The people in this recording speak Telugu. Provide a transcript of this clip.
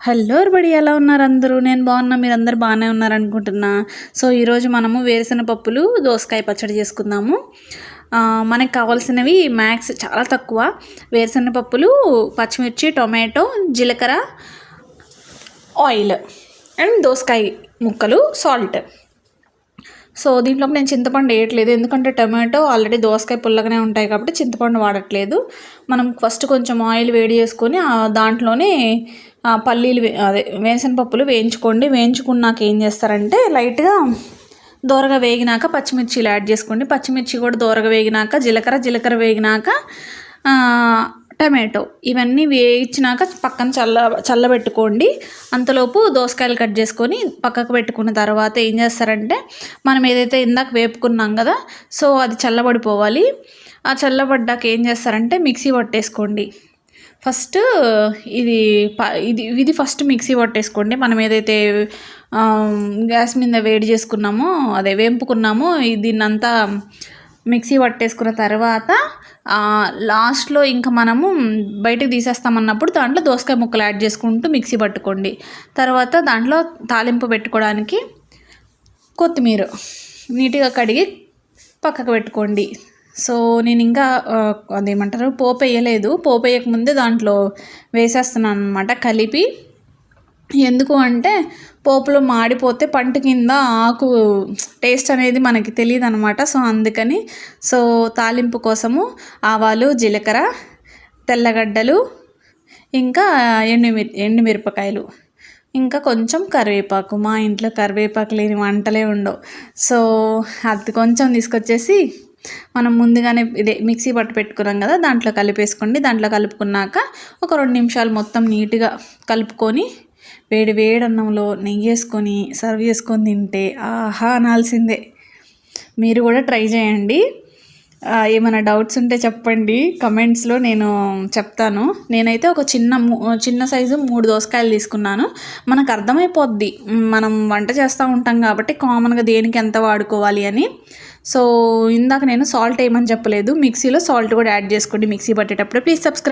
హలో బడి ఎలా ఉన్నారు అందరూ? నేను బాగున్నా మీరు అందరు బాగానే ఉన్నారు అనుకుంటున్నా సో ఈరోజు మనము వేరుశెనగ పప్పులు దోసకాయ పచ్చడి చేసుకుందాము. మనకు కావాల్సినవి మ్యాక్స్ చాలా తక్కువ. వేరుశెనగ పప్పులు పచ్చిమిర్చి టొమాటో జీలకర్ర ఆయిల్ అండ్ దోసకాయ ముక్కలు సాల్ట్. సో దీంట్లో నేను చింతపండు వేయట్లేదు. ఎందుకంటే టమాటో ఆల్రెడీ దోసకాయ పుల్లగానే ఉంటాయి కాబట్టి చింతపండు వాడట్లేదు. మనం ఫస్ట్ కొంచెం ఆయిల్ వేడి చేసుకొని దాంట్లోనే పల్లీలు వే- అదే వేసనపప్పులు వేయించుకోండి. వేయించుకున్నాక ఏం చేస్తారంటే లైట్గా దోరగా వేగినాక పచ్చిమిర్చిలు యాడ్ చేసుకోండి. పచ్చిమిర్చి కూడా దోరగా వేగినాక జీలకర్ర జీలకర్ర వేగినాక టమాటో ఇవన్నీ వేయించినాక పక్కన చల్ల చల్లబెట్టుకోండి. అంతలోపు దోసకాయలు కట్ చేసుకొని పక్కకు పెట్టుకున్న తర్వాత ఏం చేస్తారంటే మనం ఏదైతే ఇందాక వేపుకున్నాం కదా సో అది చల్లబడిపోవాలి. ఆ చల్లబడ్డాక ఏం చేస్తారంటే మిక్సీ పట్టేసుకోండి. ఫస్ట్ ఇది ప- ఇది ఇది ఫస్ట్ మిక్సీ పట్టేసుకోండి. మనం ఏదైతే గ్యాస్ మీద వేడి చేసుకున్నామో అదే వేంపుకున్నామో దీన్నంతా మిక్సీ పట్టేసుకున్న తర్వాత లాస్ట్లో ఇంకా మనము బయటకు తీసేస్తామన్నప్పుడు దాంట్లో దోసకాయ ముక్కలు యాడ్ చేసుకుంటూ మిక్సీ పట్టుకోండి. తర్వాత దాంట్లో తాలింపు పెట్టుకోవడానికి కొత్తిమీర నీట్గా కడిగి పక్కకు పెట్టుకోండి. సో నేను ఇంకా అదేమంటారు పోపు వేయలేదు. పోపు వేయకముందే దాంట్లో వేసేస్తున్నాను అనమాట కలిపి. ఎందుకు అంటే పోపులో మాడిపోతే పంట కింద ఆకు టేస్ట్ అనేది మనకి తెలియదు అనమాట సో అందుకని సో తాలింపు కోసము ఆవాలు జీలకర్ర తెల్లగడ్డలు ఇంకా ఎండుమిర్ ఎండుమిరపకాయలు ఇంకా కొంచెం కరివేపాకు. మా ఇంట్లో కరివేపాకు లేని వంటలే ఉండవు. సో అది కొంచెం తీసుకొచ్చేసి మనం ముందుగానే ఇదే మిక్సీ పట్టు పెట్టుకున్నాం కదా దాంట్లో కలిపేసుకోండి. దాంట్లో కలుపుకున్నాక ఒక రెండు నిమిషాలు మొత్తం నీట్గా కలుపుకొని వేడి వేడి అన్నంలో నెయ్యి వేసుకొని సర్వ్ చేసుకొని తింటే ఆహా అనాల్సిందే. మీరు కూడా ట్రై చేయండి. ఏమైనా డౌట్స్ ఉంటే చెప్పండి. కమెంట్స్లో నేను చెప్తాను. నేనైతే ఒక చిన్న చిన్న సైజు మూడు దోసకాయలు తీసుకున్నాను. మనకు అర్థమైపోద్ది. మనం వంట చేస్తూ ఉంటాం కాబట్టి కామన్గా దేనికి ఎంత వాడుకోవాలి అని. సో ఇందాక నేను సాల్ట్ వేయమని చెప్పలేదు. మిక్సీలో సాల్ట్ కూడా యాడ్ చేసుకోండి. మిక్సీ పట్టేటప్పుడు ప్లీజ్ సబ్స్క్రైబ్